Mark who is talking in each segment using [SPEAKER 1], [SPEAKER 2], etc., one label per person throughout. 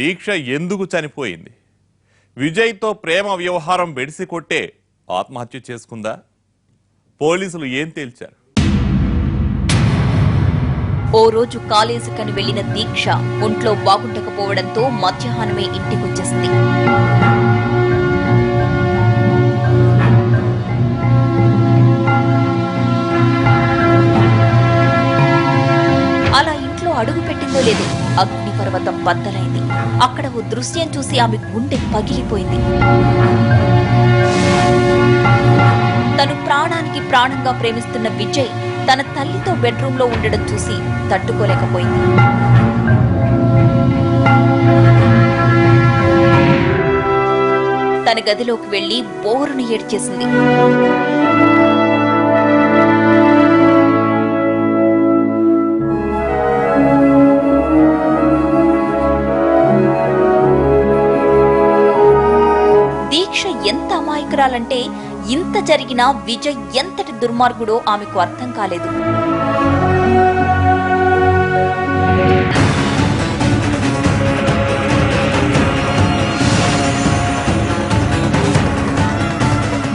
[SPEAKER 1] దీక్ష ఎందుకు చనిపోయింది? విజయ్తో ప్రేమ వ్యవహారం బెడిసి కొట్టే ఆత్మహత్య చేసుకుందా? పోలీసులు ఏం తేల్చారు?
[SPEAKER 2] ఓ రోజు కాలేజీకని వెళ్ళిన దీక్ష ఒంట్లో బాగుండకపోవడంతో మధ్యాహ్నమే ఇంటికొచ్చేసింది. అలా ఇంట్లో అడుగు పెట్టిందో లేదో అగ్నిపర్వతం బద్దలైంది. అక్కడ ఓ దృశ్యం చూసి ఆమె గుండె పగిలిపోయింది. తను ప్రాణానికి ప్రాణంగా ప్రేమిస్తున్న విజయ్ తన తల్లితో బెడ్రూమ్లో ఉండడం చూసి తట్టుకోలేకపోయింది. తన గదిలోకి వెళ్ళి బోరును ఏడ్చేసింది. ఎంత ఇంత జరిగినా విజయ్ ఎంతటి దుర్మార్గుడో ఆమెకు అర్థం కాలేదు.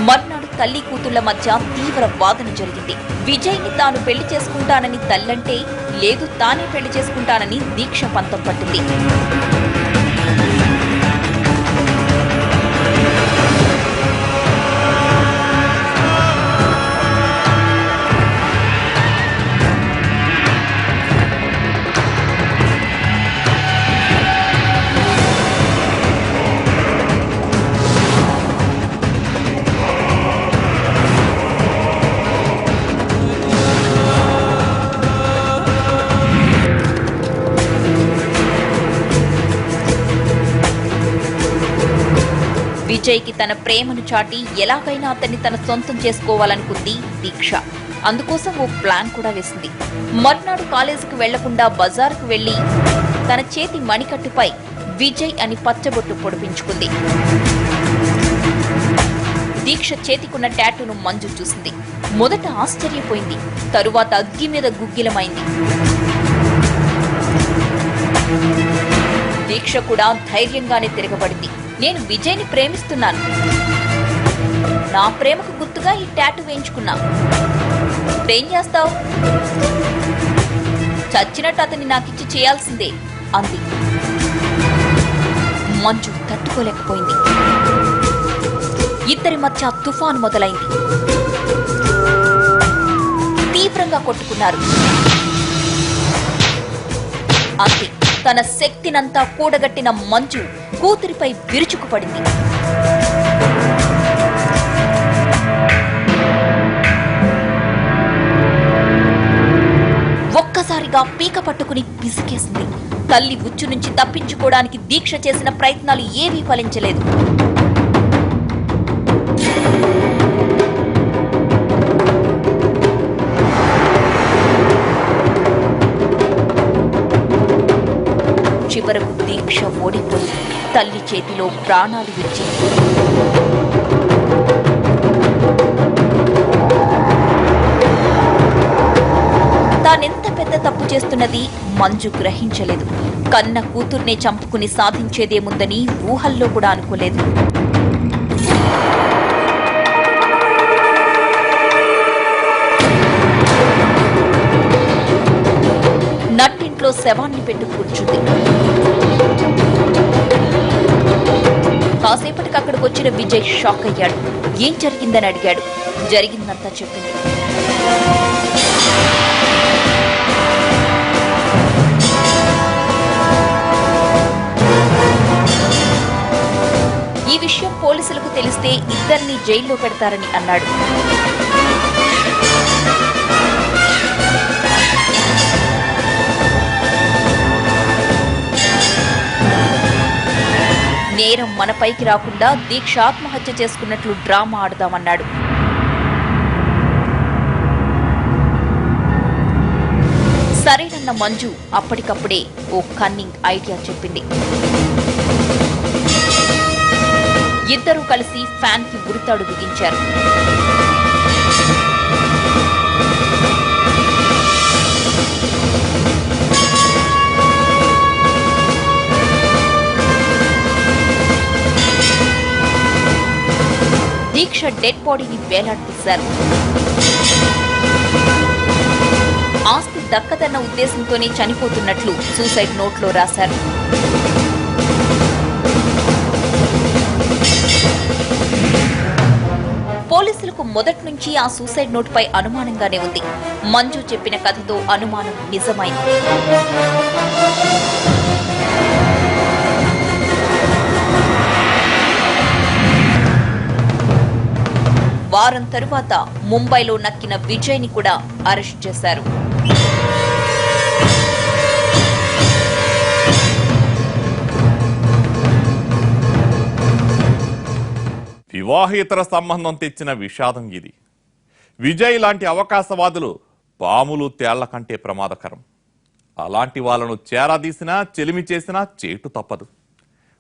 [SPEAKER 2] మర్నాడు తల్లి కూతుళ్ళ మధ్య తీవ్ర వాదన జరిగింది. విజయ్ని తాను పెళ్ళి చేసుకుంటానని తల్లంటే లేదు తానే పెళ్ళి చేసుకుంటానని దీక్ష పంతం పట్టింది. విజయ్కి తన ప్రేమను చాటి ఎలాగైనా అతన్ని తన సొంతం చేసుకోవాలనుకుంది దీక్ష. అందుకోసం ఓ ప్లాన్ కూడా వేసింది. మర్నాడు కాలేజీకి వెళ్ళకుండా బజార్కు వెళ్ళి తన చేతి మణికట్టుపై విజయ్ అని పచ్చబొట్టు పొడిపించుకుంది. దీక్ష చేతికున్న ట్యాటూను మంజు చూసింది. మొదట ఆశ్చర్యపోయింది. తరువాత అగ్గి మీద గుగ్గిలమైంది. దీక్ష కూడా ధైర్యంగానే తిరగబడింది. నేను విజయ్ని ప్రేమిస్తున్నాను. నా ప్రేమకు గుర్తుగా ఈ టాటూ వేయించుకున్నా. ఇప్పుడేం చేస్తావు? చచ్చినట్టు అతన్ని నాకిచ్చి చేయాల్సిందే అంది. మంచు తట్టుకోలేకపోయింది. ఇద్దరి మధ్య తుఫాను మొదలైంది. తీవ్రంగా కొట్టుకున్నారు. అంతే. తన శక్తినంతా కూడగట్టిన మంచు కూతురిపై విరుచుకుపడింది. ఒక్కసారిగా పీక పట్టుకుని పిసికేసింది. తల్లి ఉచ్చు నుంచి తప్పించుకోవడానికి దీక్ష చేసిన ప్రయత్నాలు ఏవీ ఫలించలేదు. చివరకు దీక్ష ఓడిపోయి తల్లి చేతిలో ప్రాణాలు ఇచ్చి తానెంత పెద్ద తప్పు చేస్తున్నది మంజు గ్రహించలేదు. కన్న కూతుర్నే చంపుకుని సాధించేదేముందని ఊహల్లో కూడా అనుకోలేదు. శవాన్ని పెట్టి కూర్చుంది. కాసేపటికి అక్కడికి వచ్చిన విజయ్ షాక్ అయ్యాడు. ఏం జరిగిందని అడిగాడు. జరిగిందంతా చెప్పింది ఈ విషయం పోలీసులకు తెలిస్తే ఇద్దరిని జైల్లో పెడతారని అన్నాడు. నేరం మనపైకి రాకుండా దీక్ష ఆత్మహత్య చేసుకున్నట్లు డ్రామా ఆడదామన్నాడు. సరేనన్న మంజు అప్పటికప్పుడే ఓ కన్నింగ్ ఐడియా చెప్పింది. ఇద్దరూ కలిసి ఫ్యాన్కి ఉరితాడు బిగించారు దీక్ష డెడ్ బాడీని వేలాడదీశారు ఆస్తి దక్కదన్న ఉద్దేశంతోనే చనిపోతున్నట్లు సూసైడ్ నోట్లో రాశారు. పోలీసులకు మొదటి నుంచి ఆ సూసైడ్ నోట్ పై అనుమానంగానే ఉంది. మంజు చెప్పిన కథతో అనుమానం నిజమైంది. వారం తరువాత ముంబైలో నక్కిన విజయ్ని కూడా అరెస్ట్ చేశారు.
[SPEAKER 1] వివాహేతర సంబంధం తెచ్చిన విషాదం ఇది. విజయ్ లాంటి అవకాశవాదులు పాములు తేళ్ళ కంటే ప్రమాదకరం. అలాంటి వాళ్ళను చేరాదీసినా చెలిమి చేసినా చేటు తప్పదు.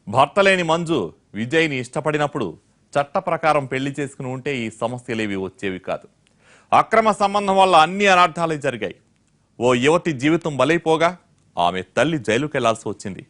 [SPEAKER 1] భర్త లేని మంజు విజయ్ని ఇష్టపడినప్పుడు చట్ట ప్రకారం పెళ్ళి చేసుకుని ఉంటే ఈ సమస్యలేవి వచ్చేవి కాదు. అక్రమ సంబంధం వల్ల అన్ని అనర్థాలే జరిగాయి. ఓ యువతి జీవితం బలైపోగా ఆమె తల్లి జైలుకెళ్ళాల్సి వచ్చింది.